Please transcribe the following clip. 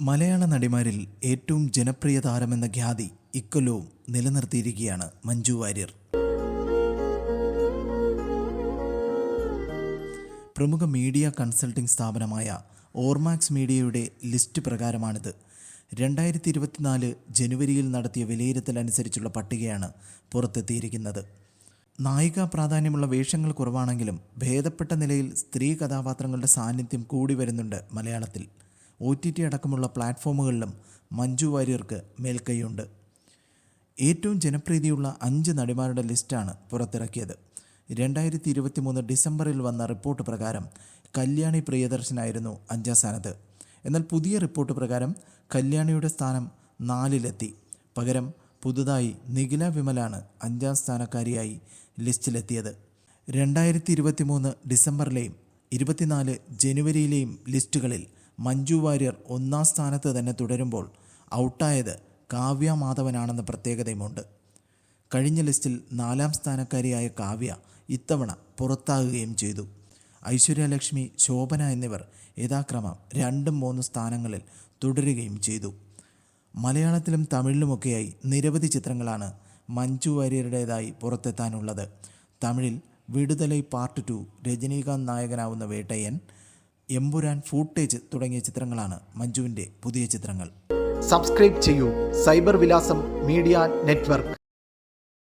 മലയാള നടിമാരിൽ ഏറ്റവും ജനപ്രിയ താരമെന്ന ഖ്യാതി ഇക്കൊല്ലവും നിലനിർത്തിയിരിക്കുകയാണ് മഞ്ജു വാര്യർ. പ്രമുഖ മീഡിയ കൺസൾട്ടിംഗ് സ്ഥാപനമായ ഓർമാക്സ് മീഡിയയുടെ ലിസ്റ്റ് പ്രകാരമാണിത്. രണ്ടായിരത്തി ഇരുപത്തിനാല് ജനുവരിയിൽ നടത്തിയ വിലയിരുത്തൽ അനുസരിച്ചുള്ള പട്ടികയാണ് പുറത്തെത്തിയിരിക്കുന്നത്. നായിക പ്രാധാന്യമുള്ള വേഷങ്ങൾ കുറവാണെങ്കിലും ഭേദപ്പെട്ട നിലയിൽ സ്ത്രീ കഥാപാത്രങ്ങളുടെ സാന്നിധ്യം കൂടി വരുന്നുണ്ട് മലയാളത്തിൽ. ഒ ടി ടി അടക്കമുള്ള പ്ലാറ്റ്ഫോമുകളിലും മഞ്ജു വാര്യർക്ക് മേൽക്കൈയുണ്ട്. ഏറ്റവും ജനപ്രീതിയുള്ള അഞ്ച് നടിമാരുടെ ലിസ്റ്റാണ് പുറത്തിറക്കിയത്. രണ്ടായിരത്തി ഇരുപത്തി മൂന്ന് ഡിസംബറിൽ വന്ന റിപ്പോർട്ട് പ്രകാരം കല്യാണി പ്രിയദർശനായിരുന്നു അഞ്ചാം സ്ഥാനത്ത്. എന്നാൽ പുതിയ റിപ്പോർട്ട് പ്രകാരം കല്യാണിയുടെ സ്ഥാനം നാലിലെത്തി. പകരം പുതുതായി നിഖില വിമലാണ് അഞ്ചാം സ്ഥാനക്കാരിയായി ലിസ്റ്റിലെത്തിയത്. രണ്ടായിരത്തി ഇരുപത്തി മൂന്ന് ഡിസംബറിലെയും ഇരുപത്തിനാല് ജനുവരിയിലെയും ലിസ്റ്റുകളിൽ മഞ്ജു വാര്യർ ഒന്നാം സ്ഥാനത്ത് തന്നെ തുടരുമ്പോൾ ഔട്ടായത് കാവ്യ മാധവനാണെന്ന പ്രത്യേകതയുമുണ്ട്. കഴിഞ്ഞ ലിസ്റ്റിൽ നാലാം സ്ഥാനക്കാരിയായ കാവ്യ ഇത്തവണ പുറത്താകുകയും ചെയ്തു. ഐശ്വര്യലക്ഷ്മി ശോഭന എന്നിവർ യഥാക്രമം രണ്ടും മൂന്നും സ്ഥാനങ്ങളിൽ തുടരുകയും ചെയ്തു. മലയാളത്തിലും തമിഴിലുമൊക്കെയായി നിരവധി ചിത്രങ്ങളാണ് മഞ്ജു വാര്യരുടേതായി പുറത്തെത്താനുള്ളത്. തമിഴിൽ വിടുതലൈ പാർട്ട് ടു രജനീകാന്ത് നായകനാവുന്ന വേട്ടയ്യൻ എമ്പുരാൻ ഫൂട്ടേജ് തുടങ്ങിയ ചിത്രങ്ങളാണ് മഞ്ജുവിന്റെ പുതിയ ചിത്രങ്ങൾ. സബ്സ്ക്രൈബ് ചെയ്യൂ. സൈബർ വിലാസം മീഡിയ നെറ്റ്വർക്ക്.